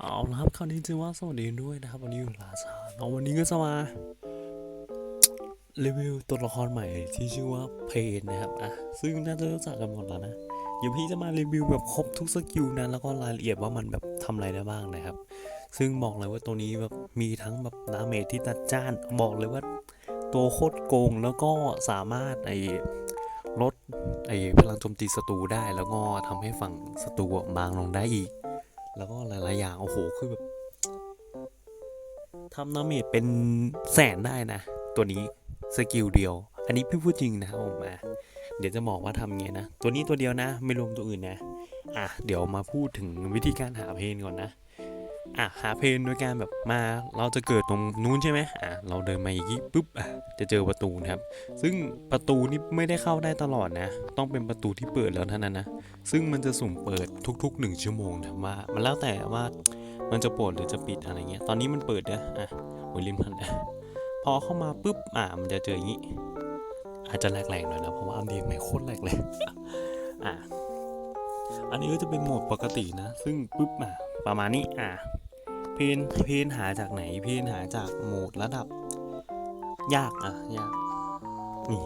เอาละครับคราวนี้จึงว่าสวัสดีด้วยนะครับ วันนี้อยู่ราชาเนาะวันนี้ก็จะมารีวิวตัวละครใหม่ที่ชื่อว่าเพนนะครับอะซึ่งน่าจะรู้จักกันหมดแล้วนะเดี๋ยวพี่จะมารีวิวแบบครบทุกสกิลนะแล้วก็รายละเอียดว่ามันแบบทำอะไรได้บ้างนะครับ ซึ่งบอกเลยว่าตัวนี้แบบมีทั้งแบบดาเมจที่ตัดจ้าน บอกเลยว่าตัวโคตรโกงแล้วก็สามารถไอ้ลดไอ้พลังโจมตีศัตรูได้ แล้วก็ทำให้ฝั่งศัตรูบางลงได้อีก แล้วก็หลายๆอย่างโอ้โหคือแบบทำน้ำเมจเป็นแสนได้นะ ตัวนี้สกิลเดียว อันนี้พี่พูดจริงนะผมอะเดี๋ยวจะบอกว่าทำไงนะ ตัวนี้ตัวเดียวนะ ไม่รวมตัวอื่นนะ อะ เดี๋ยวมาพูดถึงวิธีการหาเพนก่อนนะ อะหาเพนโดยการแบบมาเราจะเกิดตรงนู้นใช่ไหมอะเราเดินมาอย่างนี้ปุ๊บอะจะเจอประตูนะครับ ซึ่งประตูนี่ไม่ได้เข้าได้ตลอดนะ ต้องเป็นประตูที่เปิดแล้วเท่านั้นนะ ซึ่งมันจะสุ่มเปิดทุกๆ 1 ชั่วโมงนะว่ามันแล้วแต่ว่ามันจะเปิดหรือจะปิดอะไรเงี้ย ตอนนี้มันเปิดนะอะโอ้ยลิ้นพันอะพอเข้ามาปุ๊บอะมันจะเจออย่างนี้ อาจจะแหลกๆหน่อยนะเพราะว่าอันเดียไม่โคตรแหลกเลยอะอันนี้ก็จะเป็นโหมดปกตินะ ซึ่งปุ๊บอะประมาณนี้อะ พีนเพนหาจากไหนเพนหาจากโหมดระดับ ยากอะ ยาก นี่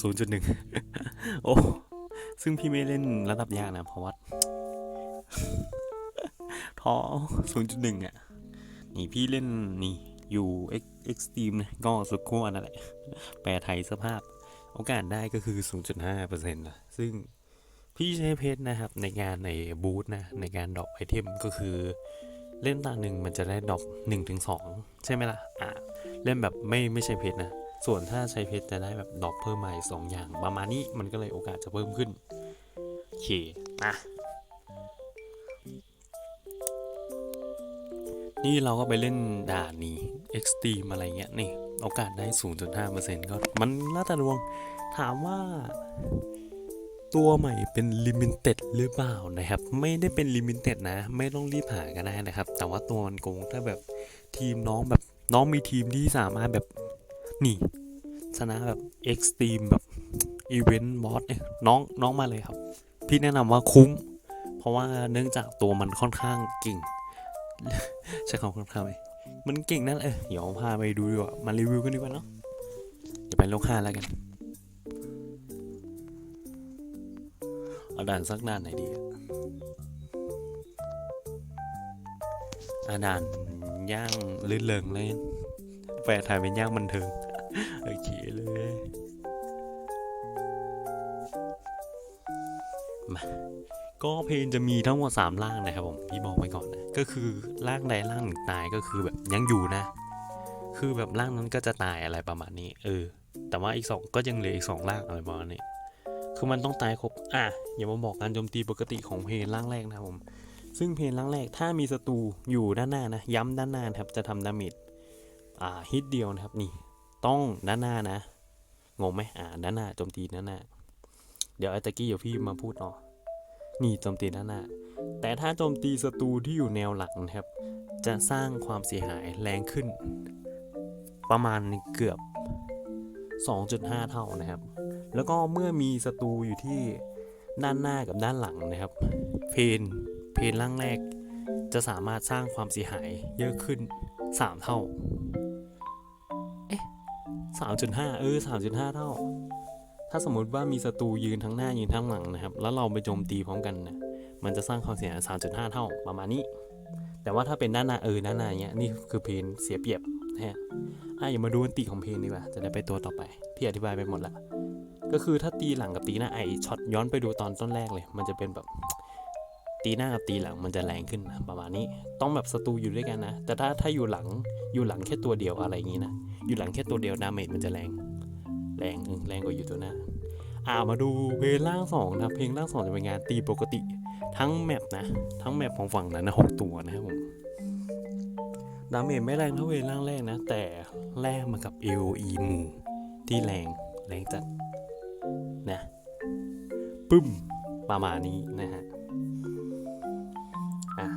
ศูนย์จุดหนึ่งโอ้ ซึ่งพี่ไม่เล่นระดับยากนะ เพราะว่าท้อศูนย์จุดหนึ่งอะ นี่พี่เล่นนี่อยู่เอ็กเอ็กซ์ตีมนะก็สุดขั้วนั่นแหละ แปลไทยสภาพ โอกาสได้ก็คือ 0.5%นะซึ่งพี่ใช้เพชรนะครับในงานในบูธนะ ในการดรอปไอเทมก็คือ เล่นตาหนึ่งมันจะได้ดอป1-2ใช่ไหมล่ะอ่าเล่นแบบไม่ไม่ใช่เพชรนะส่วนถ้าใช้เพชรจะได้แบบดอปเพิ่มมาอีกสองอย่าง ประมาณนี้มันก็เลยโอกาสจะเพิ่มขึ้นโอเคนะนี่เราก็ไปเล่นด่านนี้ Extreme อะไรเงี้ยนี่ โอกาสได้ 0.5%ก็มันน่าจะดวงถามว่า ตัวใหม่เป็น Limited หรือเปล่านะครับ ไม่ได้เป็น Limited นะ ไม่ต้องรีบหาก็ได้นะครับ แต่ว่าตัวมันโกงถ้าแบบทีมน้องแบบน้องมีทีมที่สามารถแบบนี่ชนะแบบ Extreme แบบอีเวนต์บอสเนี่ยน้องน้องมาเลยครับ พี่แนะนำว่าคุ้ม เพราะว่าเนื่องจากตัวมันค่อนข้างเก่งใช้คำค่อนข้างไหมมันเก่งนั่นแหละเดี๋ยวพาไปดูดีกว่ามารีวิวกันดีกว่าเนาะเดี๋ยวไปโลกห้าแล้วกัน ด่านสักด่านไหนดีอะอะด่านย่างลื่นเริงเลยแปลไทยเป็นย่างบันเทิงโอเคเลยก็เพลงจะมีทั้งหมด3ร่างนะครับผมพี่บอกไว้ก่อนนะก็คือร่างใดร่างหนึ่งตายก็คือแบบยังอยู่นะ คือแบบร่างนั้นก็จะตายอะไรประมาณนี้ เออ แต่ว่าอีกสองก็ยังเหลืออีกสองร่างอะไรประมาณนี้ คือมันต้องตายครบ อะอย่ามาบอกการโจมตีปกติของเพลงร่างแรกนะครับผม ซึ่งเพลงร่างแรกถ้ามีศัตรูอยู่ด้านหน้านะ ย้ำด้านหน้านะครับ จะทำดาเมจ อ่าฮิตเดียวนะครับนี่ ต้องด้านหน้านะ งงไหมอ่าด้านหน้าโจมตีด้านหน้า เดี๋ยวไอ้ตะกี้เดี๋ยวพี่มาพูดต่อนี่โจมตีด้านหน้า แต่ถ้าโจมตีศัตรูที่อยู่แนวหลังนะครับ จะสร้างความเสียหายแรงขึ้น ประมาณเกือบ 2.5 เท่านะครับ แล้วก็เมื่อมีศัตรูอยู่ที่ด้านหน้ากับด้านหลังนะครับ เพนเพนล่างแรกจะสามารถสร้างความเสียหายเยอะขึ้น 3 เท่า เอ๊ะ3.5เออ3.5เท่า ถ้าสมมติว่ามีศัตรูยืนทั้งหน้ายืนทั้งหลังนะครับ แล้วเราไปโจมตีพร้อมกันนะมันจะสร้างความเสียหาย3.5เท่าประมาณนี้ แต่ว่าถ้าเป็นด้านหน้าเออด้านหน้าเนี้ยนี่คือเพนเสียเปรียบนะฮะอะอย่ามาดูอันติของเพนดีกว่า จะได้ไปตัวต่อไป พี่อธิบายไปหมดละ ก็คือถ้าตีหลังกับตีหน้าไอช็อตย้อนไปดูตอนต้นแรกเลย มันจะเป็นแบบตีหน้ากับตีหลังมันจะแรงขึ้นนะประมาณนี้ต้องแบบศัตรูอยู่ด้วยกันนะ แต่ถ้าถ้าอยู่หลังอยู่หลังแค่ตัวเดียวอะไรอย่างงี้นะอยู่หลังแค่ตัวเดียวดาเมจมันจะแรง แรงแรงกว่าอยู่ตัวหน้าอ่ามาดูเพลงล่างสองนะเพลงล่างสองจะเป็นงานตีปกติ ทั้งแมปนะ ทั้งแมปของฝั่งนั้นนะหกตัวนะครับผมดาเมจไม่แรงเท่าเพลงล่างแรกนะ แต่แลกมากับ AOE หมู่ที่แรงแรงจัด นะปึ้มประมาณนี้นะฮะอะ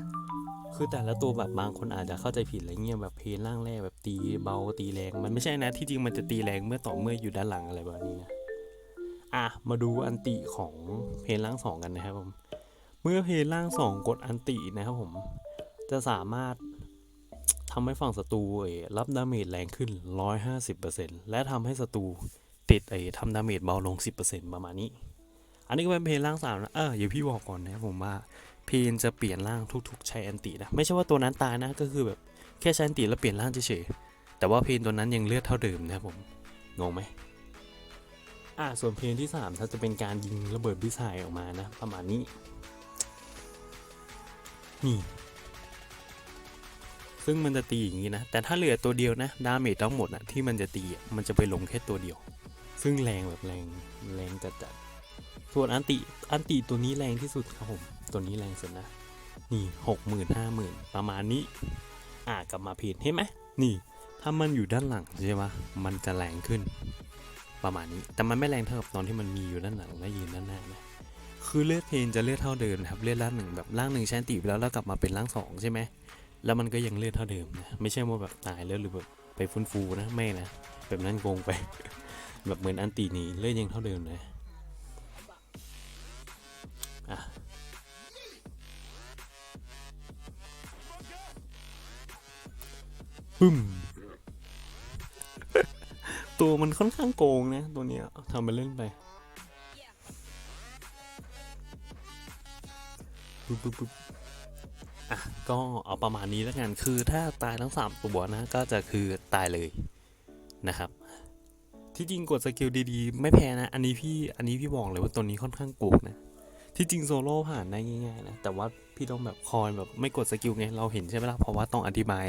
คือแต่ละตัวแบบบางคนอาจจะเข้าใจผิดอะไรเงี้ยแบบเพลงล่างแรกแบบตีเบาตีแรง มันไม่ใช่นะที่จริงมันจะตีแรงเมื่อต่อเมื่ออยู่ด้านหลังอะไรแบบนี้นะอะมาดูอันติของเพลงล่างสองกันนะครับผมเมื่อเพลงล่างสองกดอันตินะครับผมจะสามารถทำให้ฝั่งศัตรูรับดาเมจแรงขึ้น 150%และทำให้ศัตรู ติดไอ้ทำดาเมจเบาลง 10%ประมาณนี้ อันนี้ก็เป็นเพลงร่างสามนะ เออเดี๋ยวพี่บอกก่อนนะผมว่าเพลงจะเปลี่ยนร่างทุกๆใช้แอนตินะ ไม่ใช่ว่าตัวนั้นตายนะ ก็คือแบบแค่ใช้แอนติแล้วเปลี่ยนร่างเฉยๆ แต่ว่าเพลงตัวนั้นยังเลือดเท่าเดิมนะครับผม งงไหมอ่าส่วนเพลงที่ 3 ถ้าจะเป็นการยิงระเบิดพิสัยออกมานะ ประมาณนี้ นี่ซึ่งมันจะตีอย่างนี้นะ แต่ถ้าเหลือตัวเดียวนะ ดาเมจทั้งหมดอะที่มันจะตีมันจะไปลงแค่ตัวเดียว ซึ่งแรงแบบแรงแรงจัดจัดๆส่วนอันติอันติตัวนี้แรงที่สุดครับผม ตัวนี้แรงสุดนะ นี่หกหมื่นห้าหมื่นประมาณนี้ อ่ากลับมาเพจเห็นไหมนี่ ถ้ามันอยู่ด้านหลังใช่ปะมันจะแรงขึ้น ประมาณนี้ แต่มันไม่แรงเท่ากับตอนที่มันมีอยู่ด้านหลังและยืนด้านหน้านะคือเลือดเพนจะเลือดเท่าเดิมครับเลือดร่างหนึ่งแบบร่างหนึ่งใช้ตีไปแล้วแล้วกลับมาเป็นร่างสองใช่ไหมแล้วมันก็ยังเลือดเท่าเดิมนะไม่ใช่ว่าแบบตายแล้วหรือแบบไปฟื้นฟูนะไม่นะแบบนั้นโกงไป แบบเหมือนอันตีนี้เลือดยังเท่าเดิมนะอะปึ้มตัวมันค่อนข้างโกงนะตัวเนี้ยทำไปเล่นไปปึ๊บปึ๊บปึ๊บอะก็เอาประมาณนี้แล้วกันคือถ้าตายทั้ง 3 ตัวนะก็จะคือตายเลยนะครับ ที่จริงกดสกิลดีๆ ไม่แพ้นะ อันนี้พี่อันนี้พี่บอกเลยว่าตัวนี้ค่อนข้างโกงนะ ที่จริงโซโล่ผ่านได้ง่ายๆนะ แต่ว่าพี่ต้องแบบคอยแบบไม่กดสกิลไง เราเห็นใช่ไหมล่ะ เพราะว่าต้องอธิบาย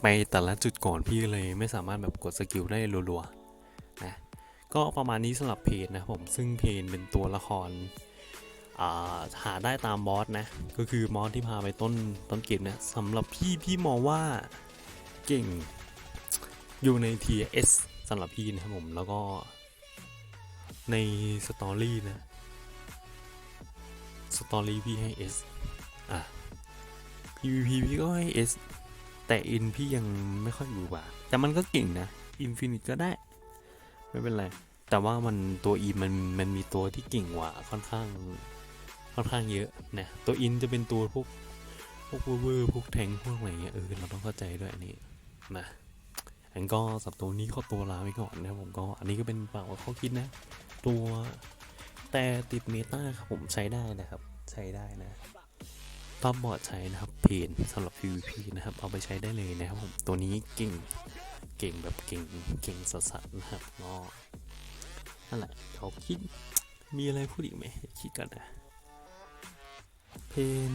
ไปแต่ละจุดก่อนพี่เลยไม่สามารถแบบกดสกิลได้รัวๆนะ ก็ประมาณนี้สำหรับเพนนะผมซึ่งเพนเป็นตัวละครหาได้ตามบอสนะ ก็คือมอสที่พาไปต้นต้นเกมนะสำหรับพี่พี่มองว่าเก่งอยู่ใน TS ส สำหรับพี่นะครับผมแล้วก็ในสตอรี่นะสตอรี่พี่ให้ S อะ PVP พี่ก็ให้ S แต่อินพี่ยังไม่ค่อยอยู่ว่ะแต่มันก็เก่งนะอินฟินิตก็ได้ ไม่เป็นไร แต่ว่ามันตัวอีมันมันมีตัวที่เก่งกว่าค่อนข้างค่อนข้างเยอะนะตัวอินจะเป็นตัวพวกพวกเวอร์พวกแทงพวกอะไรเงี้ยเออเราต้องเข้าใจด้วยอันนี้นะ อันก็สับตัวนี้ข้าตัวลาไปก่อนนะครับผมก็อันนี้ก็เป็นเปล่าข้อคิดนะ ตัวแต่ติดเมตาครับผมใช้ได้นะครับ ใช้ได้นะท็อบอร์ดใช้นะครับเพนสำหรับ PVP นะครับ เอาไปใช้ได้เลยนะครับผมตัวนี้เก่งเก่งแบบเก่งเก่งสัสนะครับก็นั่นแหละเขาคิดมีอะไรพูดอีกไหมคิดกันนะเพน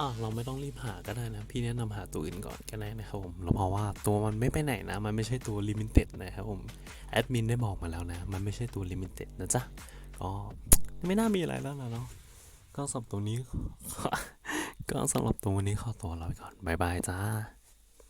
อะเราไม่ต้องรีบหาก็ได้นะ พี่แนะนำหาตัวอื่นก่อนก็ได้นะครับผมเพราะว่าตัวมันไม่ไปไหนนะ มันไม่ใช่ตัวลิมิเต็ดนะครับผมแอดมินได้บอกมาแล้วนะ มันไม่ใช่ตัวลิมิเต็ดนะจ๊ะก็ไม่น่ามีอะไรแล้วนะเนาะก็สำหรับตัวนี้ ก็สำหรับตัววันนี้ขอตัวลาไปก่อนบายบายจ้า